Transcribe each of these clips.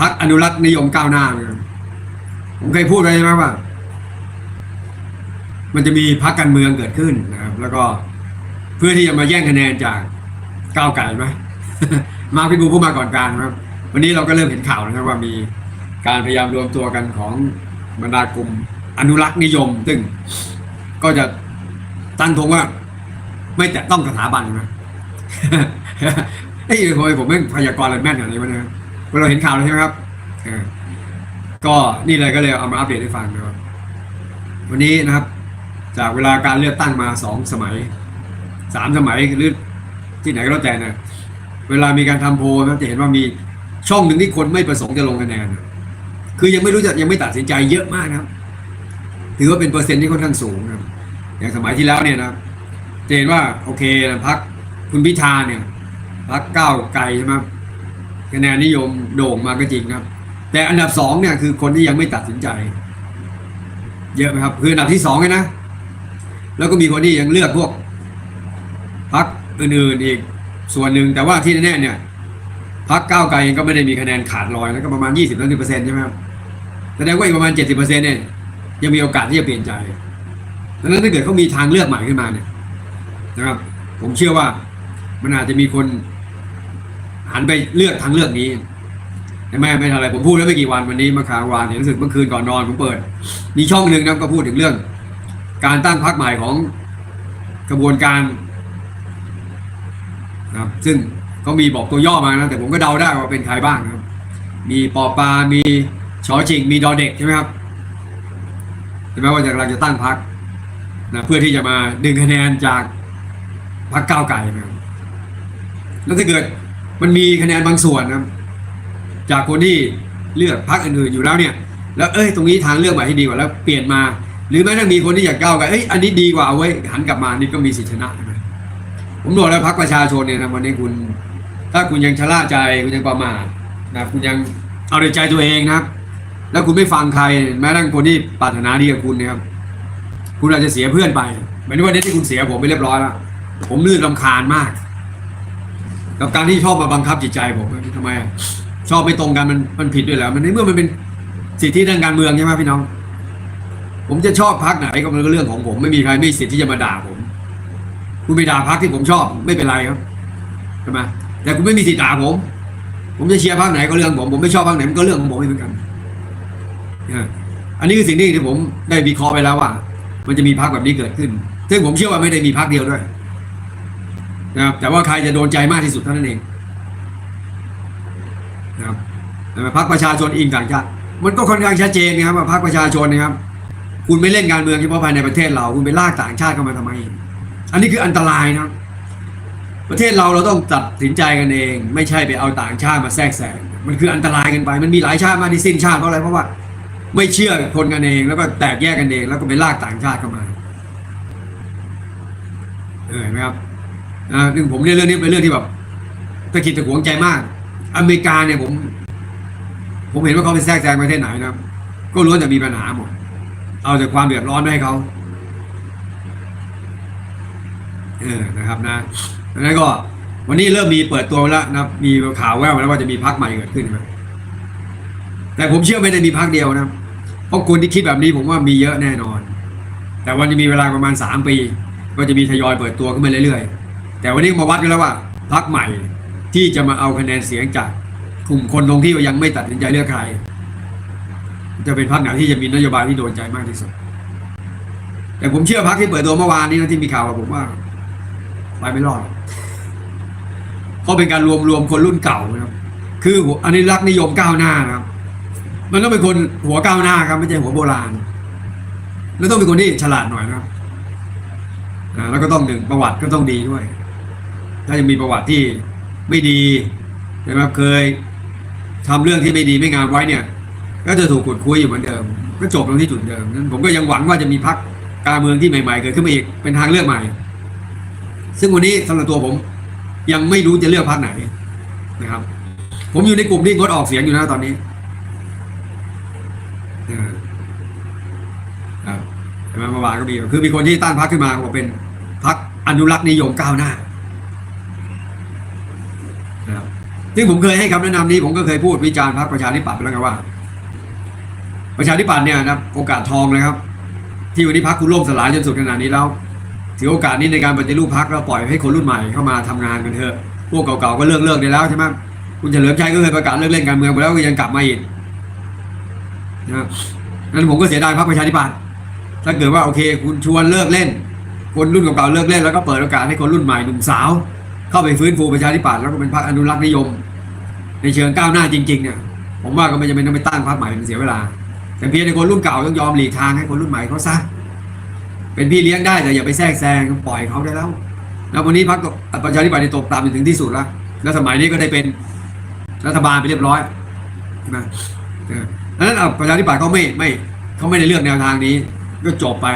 พรรคอนุรักษ์นิยมก้าวหน้าเนี่ยผมเคยพูดไว้ใช่ไหมว่า มันจะมีพรรคการเมืองเกิดขึ้นนะครับ แล้วก็เพื่อที่จะมาแย่งคะแนนจากก้าวไก่ไหมมาพี่บูผู้มาก่อนการนะครับ วันนี้เราก็เริ่มเห็นข่าวนะครับว่ามีการพยายามรวมตัวกันของบรรดากลุ่มอนุรักษ์นิยม ซึ่งก็จะตั้งทงว่า ไม่แตะต้องสถาบันนะไอ้ยทำไมผมไม่พยากรณ์อะไรแม่นอย่างนี้วะเนี่ย เราเห็นข่าวแล้วใช่ไหมครับก็นี่เลยก็เลยเอามาอัปเดตให้ฟังนะครับ วันนี้นะครับ จากเวลาการเลือกตั้งมาสองสมัยสามสมัยหรือที่ไหนก็แล้วแต่นะเวลามีการทำโพลนะจะเห็นว่ามีช่องหนึ่งที่คนไม่ประสงค์จะลงคะแนนคือยังไม่รู้จะยังไม่ตัดสินใจเยอะมากนะครับ ถือว่าเป็นเปอร์เซ็นต์ที่ค่อนข้างสูงนะอย่างสมัยที่แล้วเนี่ยนะจะเห็นว่าโอเคนะพักคุณพิธาเนี่ยพักก้าวไกลใช่ไหม คะแนนนิยมโด่งมาก็จริงครับ แต่อันดับสองเนี่ยคือคนที่ยังไม่ตัดสินใจ เยอะไหมครับ คืออันดับที่สองนะ แล้วก็มีคนที่ยังเลือกพวกพักอื่นๆอีกส่วนหนึ่งแต่ว่าที่แน่ๆเนี่ยพักก้าวไกลเองก็ไม่ได้มีคะแนนขาดลอยแล้วก็ประมาณยี่สิบถึงเปอร์เซ็นต์ใช่ไหมครับแสดงว่าอีกประมาณเจ็ดสิบเปอร์เซ็นต์เนี่ยยังมีโอกาสที่จะเปลี่ยนใจดังนั้นถ้าเกิดเขามีทางเลือกใหม่ขึ้นมาเนี่ยนะครับ ผมเชื่อว่ามันอาจจะมีคน หันไปเลือกทางเลือกนี้แต่ไม่ไม่ทำอะไรผมพูดแล้วไม่กี่วันวันนี้มื่อคาวานเห็นรู้สึกเมื่อคืนก่อนนอนผมเปิด มีช่องหนึ่งนะก็พูดถึงเรื่อง การตั้งพรรคใหม่ของกระบวนการนะครับซึ่งเขามีบอกตัวย่อมานะแต่ผมก็เดาได้ว่าเป็นใครบ้างครับ มีปอปา มีชอชิง มีดอเด็กใช่ไหมครับใช่ไหมว่าจะกำลังจะตั้งพรรคนะเพื่อที่จะมาดึงคะแนนจากพรรคก้าวไกลนะครับแล้วถ้าเกิด มันมีคะแนนบางส่วนนะจากคนที่เลือกพรรคอื่นๆอยู่แล้วเนี่ย แล้วเอ้ยตรงนี้ทางเลือกใหม่ที่ดีกว่าแล้วเปลี่ยนมา หรือแม้แต่มีคนที่อยากก้าวไกลเอ้ยอันนี้ดีกว่าเอาไว้หันกลับมานี่ก็มีสิทธิชนะผมบอกแล้วพรรคประชาชนเนี่ยนะวันนี้คุณ ถ้าคุณยังชะล่าใจคุณยังประมาทนะคุณยังเอาใจตัวเองนะครับ แล้วคุณไม่ฟังใคร แม้แต่คนที่ปรารถนาดีกับคุณนะครับคุณอาจจะเสียเพื่อนไปหมายถึงว่าเนี่ยที่คุณเสียผมไปเรียบร้อยแล้วผมลื่นลำคาญมาก กับการที่ชอบมาบังคับจิตใจผมทำไมอะชอบไม่ตรงกันมันมันผิดด้วยแล้วมันในเมื่อมันเป็นสิทธิทางการเมืองใช่ไหมพี่น้อง ผมจะชอบพักไหนก็มันก็เรื่องของผม ไม่มีใครไม่มีสิทธิ์ที่จะมาด่าผม คุณไปด่าพักที่ผมชอบไม่เป็นไรครับใช่ไหมแต่คุณไม่มีสิทธิ์ด่าผม ผมจะเชียร์พักไหนก็เรื่องผมผมไม่ชอบพักไหนมันก็เรื่องของผมเหมือนกันอันนี้คือสิ่งที่ที่ผมได้วิเคราะห์ไปแล้วว่า มันจะมีพักแบบนี้เกิดขึ้น ซึ่งผมเชื่อว่าไม่ได้มีพักเดียวด้วย นะครับแต่ว่าใครจะโดนใจมากที่สุดเท่านั้นเองนะครับแต่พรรคประชาชนอิงต่างชาติมันก็ค่อนข้างชัดเจนนะครับว่าพรรคประชาชนนะครับ คุณไม่เล่นการเมืองเฉพาะภายในประเทศเรา คุณไปลากต่างชาติเข้ามาทำไม อันนี้คืออันตรายนะประเทศเราเราต้องตัดสินใจกันเอง ไม่ใช่ไปเอาต่างชาติมาแทรกแซงมันคืออันตรายกันไป มันมีหลายชาติมากที่สิ้นชาติเพราะอะไรเพราะว่า ไม่เชื่อคนกันเอง แล้วก็แตกแยกกันเอง แล้วก็ไปลากต่างชาติเข้ามาเออเห็นไหมครับ อ่าซึ่งผมเนี่ยเรื่องนี้เป็นเรื่องที่แบบตะกิดตะขวงใจมาก อเมริกาเนี่ยผม ผมเห็นว่าเขาไปแทรกแซงประเทศไหนนะก็ล้วนแต่มีปัญหาหมดเอาแต่ความเดือดร้อนให้เขาเออนะครับนะดังนั้นก็ วันนี้เริ่มมีเปิดตัวแล้วนะมีข่าวแว่วมาแล้วว่าจะมีพักใหม่เกิดขึ้นนะแต่ผมเชื่อไม่ได้มีพักเดียวนะเพราะคนที่คิดแบบนี้ผมว่ามีเยอะแน่นอน แต่วันจะมีเวลาประมาณสามปี ก็จะมีทยอยเปิดตัวขึ้นมาเรื่อยๆ แต่วันนี้มาวัดกันแล้วว่าพักใหม่ที่จะมาเอาคะแนนเสียงจากกลุ่มคนลงที่ยังไม่ตัดสินใจเลือกใคร จะเป็นพักไหนที่จะมีนโยบายที่โดนใจมากที่สุด แต่ผมเชื่อพักที่เปิดตัวเมื่อวานนี้นะที่มีข่าวกับผมว่าไปไม่รอดเพราะเป็นการรวมรวมคนรุ่นเก่านะครับ คืออันนี้รักนิยมก้าวหน้านะครับ มันต้องเป็นคนหัวก้าวหน้าครับไม่ใช่หัวโบราณ แล้วต้องเป็นคนที่ฉลาดหน่อยนะครับแล้วก็ต้องหนึ่งประวัติก็ต้องดีด้วย ถ้ายังมีประวัติที่ไม่ดีใช่ไหมครับเคยทำเรื่องที่ไม่ดีไม่งามไว้เนี่ย ก็จะถูกขุดคุยอยู่เหมือนเดิม ก็จบลงที่จุดเดิมนั้นผมก็ยังหวังว่าจะมีพักการเมืองที่ใหม่ๆเกิดขึ้นมาอีกเป็นทางเลือกใหม่ ซึ่งวันนี้สำหรับตัวผมยังไม่รู้จะเลือกพักไหนนะครับ ผมอยู่ในกลุ่มที่งดออกเสียงอยู่นะตอนนี้อ่าเห็นไหมเมื่อวานก็มีคือมีคนที่ตั้งพักขึ้นมาบอกเป็นพักอนุรักษ์นิยมก้าวหน้านะครับจ ซึ่งผมเคยให้คำแนะนำนี้ผมก็เคยพูดวิจารณ์พรรคประชาธิปัตย์ไปแล้วไงว่า ประชาธิปัตย์เนี่ยนะโอกาสทองเลยครับ ที่วันนี้พรรคคุณล่มสลายจนสุดขนาดนี้แล้วถือโอกาสนี้ในการปฏิรูปพรรคแล้วปล่อยให้คนรุ่นใหม่เข้ามาทำงานกันเถอะพวกเก่าๆก็เลิกเลิกได้แล้วใช่ไหมคุณเฉลิมชัยก็เคยประกาศเลิกเล่นการเมืองไปแล้วก็ยังกลับมาอีกนะนั้นผมก็เสียดายพรรคประชาธิปัตย์ถ้าเกิดว่าโอเค คุณชวนเลิกเล่น คนรุ่นเก่าๆเลิกเล่นแล้วก็เปิดโอกาสให้คนรุ่นใหม่หนุ่มสาว เข้าไปฟื้นฟูประชาธิปัตย์แล้วก็เป็นพรรคอนุรักษ์นิยม ในเชิงก้าวหน้าจริงๆเนี่ยผมว่าก็ไม่จำเป็นต้องไปตั้งพรรคใหม่เป็นเสียเวลา แต่เพียงในคนรุ่นเก่าต้องยอมหลีกทางให้คนรุ่นใหม่เขาซะเป็นพี่เลี้ยงได้แต่อย่าไปแทรกแซงปล่อยเขาได้แล้วแล้ววันนี้พรรคประชาธิปัตย์ตกต่ำจนถึงที่สุดแล้วแล้วสมัยนี้ก็ได้เป็นรัฐบาลไปเรียบร้อยใช่ไหมดังนั้นเอประชาธิปัตย์เขาไม่ไม่เขาไม่ได้เลือกแนวทางนี้ ก็จบไป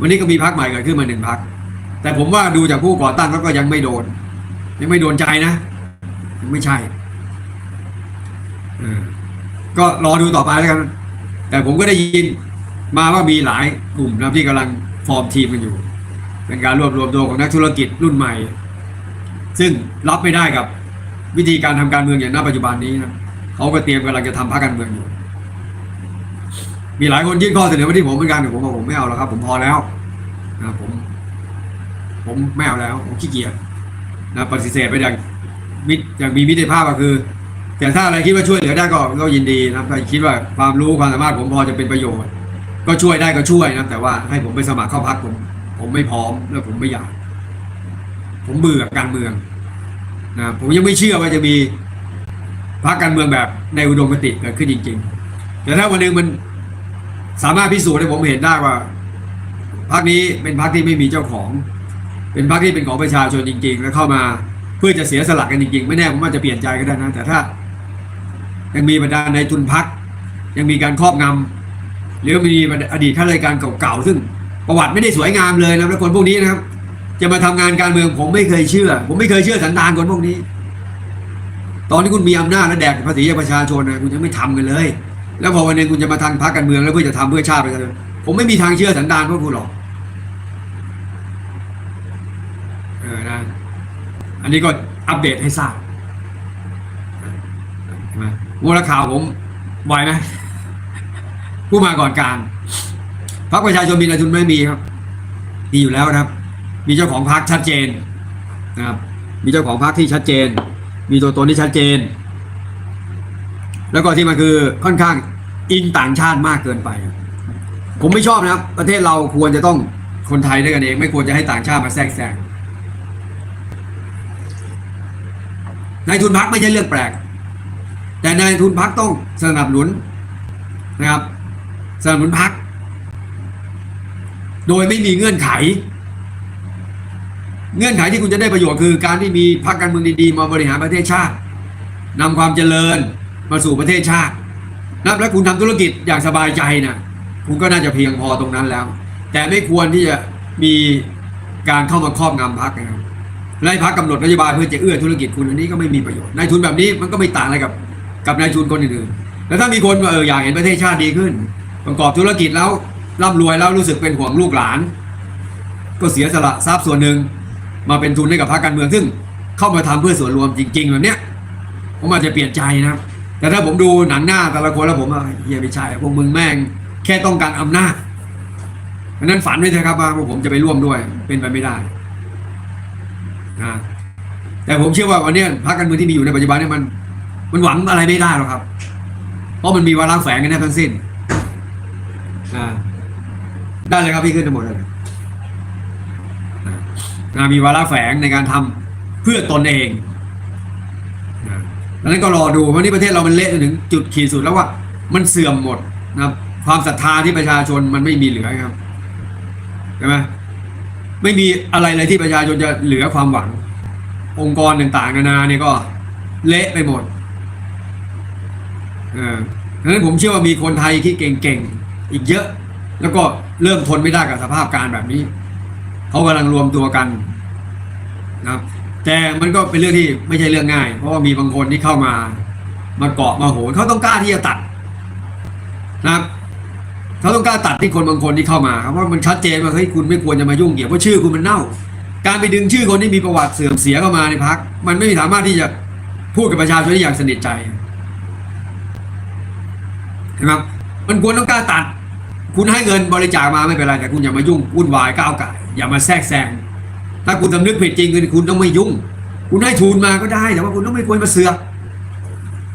วันนี้ก็มีพรรคใหม่เกิดขึ้นมาหนึ่งพรรคแต่ผมว่าดูจากผู้ก่อตั้งเขาก็ยังไม่โดน ยังไม่โดนใจนะยังไม่ใช่ ก็รอดูต่อไปแล้วกัน แต่ผมก็ได้ยินมาว่ามีหลายกลุ่มนะที่กำลังฟอร์มทีมกันอยู่ เป็นการรวบรวมตัวของนักธุรกิจรุ่นใหม่ ซึ่งรับไม่ได้กับวิธีการทำการเมืองอย่างณปัจจุบันนี้นะเขาก็เตรียมกำลังจะทำพรรคการเมืองอยู่ มีหลายคนยื่นข้อเสนอมาที่ผมเหมือนกันแต่ผมบอกผมไม่เอาแล้วครับ ผมพอแล้วนะผม ผมไม่เอาแล้ว ผมขี้เกียจนะปฏิเสธไปอย่างมิอย่างมีมิตรภาพก็คือ แต่ถ้าอะไรคิดว่าช่วยเหลือได้ก็ก็ยินดีนะครับถ้าคิดว่าความรู้ความสามารถผมพอจะเป็นประโยชน์ ก็ช่วยได้ก็ช่วยนะแต่ว่าให้ผมไปสมัครเข้าพักผม ผมไม่พร้อมแล้วผมไม่อยาก ผมเบื่อการเมืองนะผมยังไม่เชื่อว่าจะมีพรรคการเมืองแบบในอุดมคติเกิดขึ้นจริง ๆ แต่ถ้าวันหนึ่งมันสามารถพิสูจน์ให้ผมเห็นได้ว่าพรรคนี้เป็นพรรคที่ไม่มีเจ้าของ เป็นพรรคที่เป็นของประชาชนจริง ๆ แล้วเข้ามาเพื่อจะเสียสละกันจริงๆ ไม่แน่ผมว่าจะเปลี่ยนใจก็ได้นะแต่ถ้า ยังมีบรรดาในทุนพัก ยังมีการครอบงำหรือมีอดีตข้าราชการเก่าๆซึ่งประวัติไม่ได้สวยงามเลยนะแล้วคนพวกนี้นะครับ จะมาทำงานการเมืองผมไม่เคยเชื่อ ผมไม่เคยเชื่อสันดานคนพวกนี้ ตอนที่คุณมีอำนาจและแดกภาษีประชาชนนะคุณยังไม่ทำกันเลย แล้วพอวันหนึงคุณจะมาทำพรรคการเมืองแล้วเพื่อจะทำเพื่อชาติประชาชนผมไม่มีทางเชื่อสันดานพวกคุณหรอกเออนะ อันนี้ก็อัปเดตให้ทราบ ใช่ไหมมูลข่าวผมไหวไหมผู้มาก่อนการพรรคประชาชนมีนายทุนไม่มีครับ มีอยู่แล้วครับ มีเจ้าของพรรคชัดเจนนะครับ มีเจ้าของพรรคที่ชัดเจน มีตัวตนที่ชัดเจน แล้วก็ที่มันคือค่อนข้างอิงต่างชาติมากเกินไป ผมไม่ชอบนะครับ ประเทศเราควรจะต้องคนไทยด้วยกันเอง ไม่ควรจะให้ต่างชาติมาแทรกแซงนายทุนพักไม่ใช่เรื่องแปลก แต่นายทุนพักต้องสนับสนุนนะครับสนับสนุนพักโดยไม่มีเงื่อนไข เงื่อนไขที่คุณจะได้ประโยชน์คือ การที่มีพรรคการเมืองดีๆมาบริหารประเทศชาตินำความเจริญมาสู่ประเทศชาตินับและคุณทำธุรกิจอย่างสบายใจนะคุณก็น่าจะเพียงพอตรงนั้นแล้ว แต่ไม่ควรที่จะมีการเข้ามาครอบงำพรรคนะครับนายพักกำหนดนโยบายเพื่อจะเอื้อธุรกิจคุณอันนี้ก็ไม่มีประโยชน์นายทุนแบบนี้มันก็ไม่ต่างอะไรกับ กับนายทุนคนอื่นๆแล้วถ้ามีคนเอออยากเห็นประเทศชาติดีขึ้น ประกอบธุรกิจแล้วร่ำรวยแล้วรู้สึกเป็นห่วงลูกหลาน ก็เสียสละทรัพย์ส่วนหนึ่งมาเป็นทุนให้กับพรรคการเมืองซึ่ง เข้ามาทำเพื่อส่วนรวมจริง ๆ แบบเนี้ยผมอาจจะเปลี่ยนใจนะ แต่ถ้าผมดูหนังหน้าแต่ละคนแล้วผมว่าเฮียไม่ใช่พวกมึงแม่ง แค่ต้องการอำนาจเพราะนั้นฝันไว้เถอะครับว่าพวกผมจะไปร่วมด้วยเป็นไปไม่ได้นะแต่ผมเชื่อว่าวันนี้พรรคการเมืองที่มีอยู่ในปัจจุบันเนี่ยมัน มันหวังอะไรไม่ได้หรอกครับ เพราะมันมีวาระแฝงกันแน่ทั้งสิ้นได้เลยครับพี่ขึ้นทั้งหมดเลยมีวาระแฝงในการทำเพื่อตนเองดังนั้นก็รอดูวันนี้ประเทศเรามันเละจนถึงจุดขีดสุดแล้วว่ามันเสื่อมหมดนะครับ ความศรัทธาที่ประชาชนมันไม่มีเหลือครับใช่ไหมไม่มีอะไรเลยที่ประชาชนจะเหลือความหวัง องค์กรต่างๆนานาเนี่ยก็ เละไปหมด เออดังนั้นผมเชื่อว่ามีคนไทยที่เก่งๆอีกเยอะ แล้วก็เริ่มทนไม่ได้กับสภาพการแบบนี้เขากำลังรวมตัวกันนะครับแต่มันก็เป็นเรื่องที่ไม่ใช่เรื่องง่าย เพราะว่ามีบางคนที่เข้ามามาเกาะมาโหนเขาต้องกล้าที่จะตัดนะครับเขาต้องกล้าตัดที่คนบางคนที่เข้ามาครับเพราะมันชัดเจนว่าเฮ้ยคุณไม่ควรจะมายุ่งเกี่ยวเพราะชื่อคุณมันเน่า การไปดึงชื่อคนที่มีประวัติเสื่อมเสียเข้ามาในพักมันไม่สามารถที่จะพูดกับประชาชนได้อย่างสนิทใจ เห็นไหมมันควรต้องกล้าตัด คุณให้เงินบริจาคมาไม่เป็นไรแต่คุณอย่ามายุ่งวุ่นวายก้าวไก่อย่ามาแทรกแซงถ้าคุณสำนึกผิดจริงคือคุณต้องไม่ยุ่ง คุณให้ทุนมาก็ได้แต่ว่าคุณต้องไม่ควรมาเสือก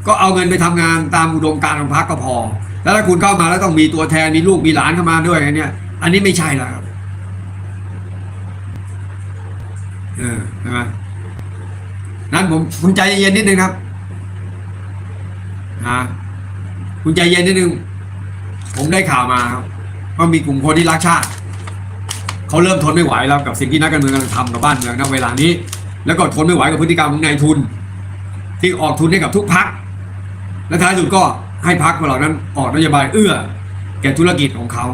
ก็เอาเงินไปทำงานตามอุดมการของพรรคก็พอ แล้วถ้าคุณเข้ามาแล้วต้องมีตัวแทนมีลูกมีหลานเข้ามาด้วยอันเนี้ยอันนี้ไม่ใช่แล้วครับเออใช่ไหมนั้นผมคุณใจเย็นนิดนึงครับนะ คุณใจเย็นนิดนึง ผมได้ข่าวมาครับว่ามีกลุ่มคนที่รักชาติ เขาเริ่มทนไม่ไหวแล้วกับสิ่งที่นักการเมืองกำลังทำกับบ้านเมืองณเวลานี้ แล้วก็ทนไม่ไหวกับพฤติกรรมของนายทุน ที่ออกทุนให้กับทุกพัก และท้ายสุดก็ให้พักเหล่านั้นออกนโยบายเอื้อ แก่ธุรกิจของเขา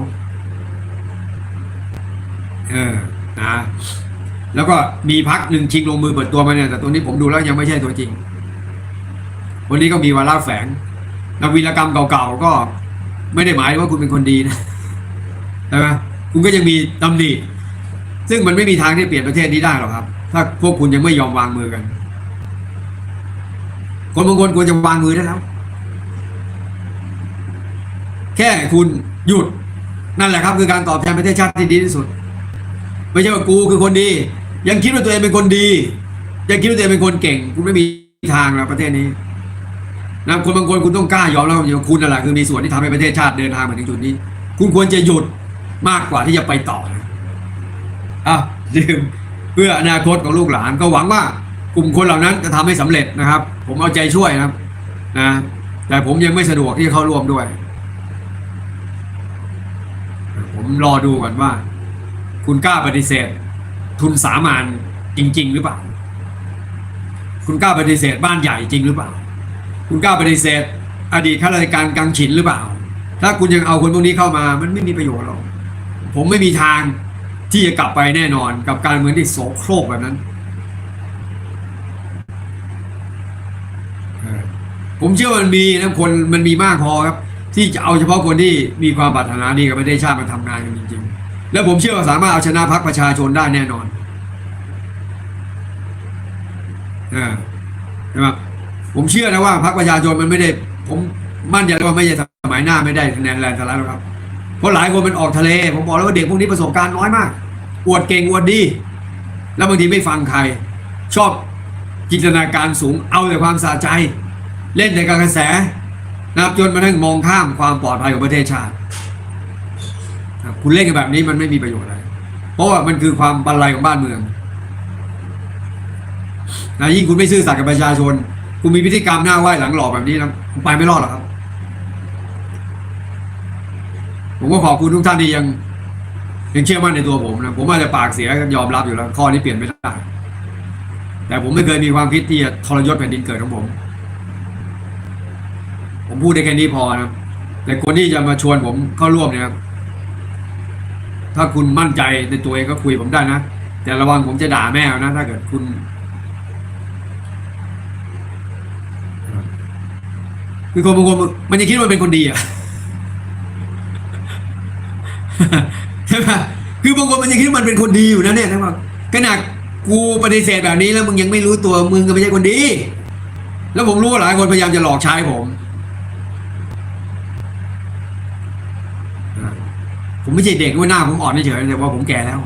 เออนะแล้วก็มีพักหนึ่งชิงลงมือเปิดตัวมาเนี่ยแต่ตัวนี้ผมดูแล้วยังไม่ใช่ตัวจริง วันนี้ก็มีวาระแฝง นักวีรกรรมเก่าๆก็ไม่ได้หมายว่าคุณเป็นคนดีนะใช่ไหมคุณก็ยังมีตำหนิซึ่งมันไม่มีทางที่เปลี่ยนประเทศนี้ได้หรอกครับ ถ้าพวกคุณยังไม่ยอมวางมือกัน คนบางคนควรจะวางมือได้แล้วแค่คุณหยุดนั่นแหละครับ คือการตอบแทนประเทศชาติที่ดีที่สุด ไม่ใช่ว่ากูคือคนดี ยังคิดว่าตัวเองเป็นคนดี ยังคิดว่าตัวเองเป็นคนเก่ง คุณไม่มีทางแล้วประเทศนี้ นะคนบางคนคุณต้องกล้ายอมรับว่าคุณนั่นแหละคือมีส่วนที่ทำให้ประเทศชาติเดินทางมาถึงจุดนี้ คุณควรจะหยุดมากกว่าที่จะไปต่อนะอะดื่มเพื่ออนาคตของลูกหลานก็หวังว่ากลุ่มคนเหล่านั้นจะทำให้สำเร็จนะครับ ผมเอาใจช่วยนะนะแต่ผมยังไม่สะดวกที่จะเข้าร่วมด้วย ผมรอดูก่อนว่า คุณกล้าปฏิเสธ ทุนสามานจริง ๆ หรือเปล่า คุณกล้าปฏิเสธบ้านใหญ่จริงหรือเปล่า คุณกล้าปฏิเสธ อดีตข้าราชการกังฉินหรือเปล่า ถ้าคุณยังเอาคนพวกนี้เข้ามา มันไม่มีประโยชน์หรอก ผมไม่มีทางที่จะกลับไปแน่นอนกับการเมืองที่โสโครกแบบนั้น ผมเชื่อว่ามันมีนะคนมันมีมากพอครับ ที่จะเอาเฉพาะคนที่มีความปรารถนาดีกับประเทศชาติมาทำงานกันจริงๆ แล้วผมเชื่อว่าสามารถเอาชนะพรรคประชาชนได้แน่นอนใช่ไหม ผมเชื่อนะว่าพรรคประชาชนมันไม่ได้ ผมมั่นใจว่าไม่ใช่สมัยหน้าไม่ได้คะแนนแรงสลัดหรอกครับ เพราะหลายคนมันออกทะเล ผมบอกแล้วว่าเด็กพวกนี้ประสบการณ์น้อยมาก อวดเก่งอวดดี แล้วบางทีไม่ฟังใคร ชอบจินตนาการสูงเอาแต่ความสะใจ เล่นแต่กระแสนะครับจนมาทั้งมองข้ามความปลอดภัยของประเทศชาติคุณเล่นกันแบบนี้มันไม่มีประโยชน์อะไร เพราะว่ามันคือความบันไลของบ้านเมืองนะยิ่งคุณไม่ซื่อสัตย์กับประชาชน คุณมีพฤติกรรมหน้าไหว้หลังหลอกแบบนี้นะคุณไปไม่รอดหรอกครับ ผมก็ขอบคุณทุกท่านที่ยัง ยังเชื่อมั่นในตัวผมนะผมอาจจะปากเสียยอมรับอยู่แล้ว ข้อนี้เปลี่ยนไม่ได้แต่ผมไม่เคยมีความคิดที่จะทรยศแผ่นดินเกิดของผม ผมพูดได้แค่นี้พอนะครับแต่คนที่จะมาชวนผมเข้าร่วมเนี่ยครับถ้าคุณมั่นใจในตัวเองก็คุยผมได้นะ แต่ระวังผมจะด่าแม่นะ ถ้าเกิดคุณ คือคนบางคนมันจะคิดว่ามันเป็นคนดีอะใช่ไหมคือบางคนมันยังคิดว่ามันเป็นคนดีอยู่นะเนี่ยนะว่าขนาดกูปฏิเสธแบบนี้แล้วมึงยังไม่รู้ตัวมึงก็ไม่ใช่คนดี แล้วผมรู้ว่าหลายคนพยายามจะหลอกใช้ผม ผมไม่ใช่เด็กว่าหน้าผมอ่อนเฉยแต่ว่าผมแก่แล้ว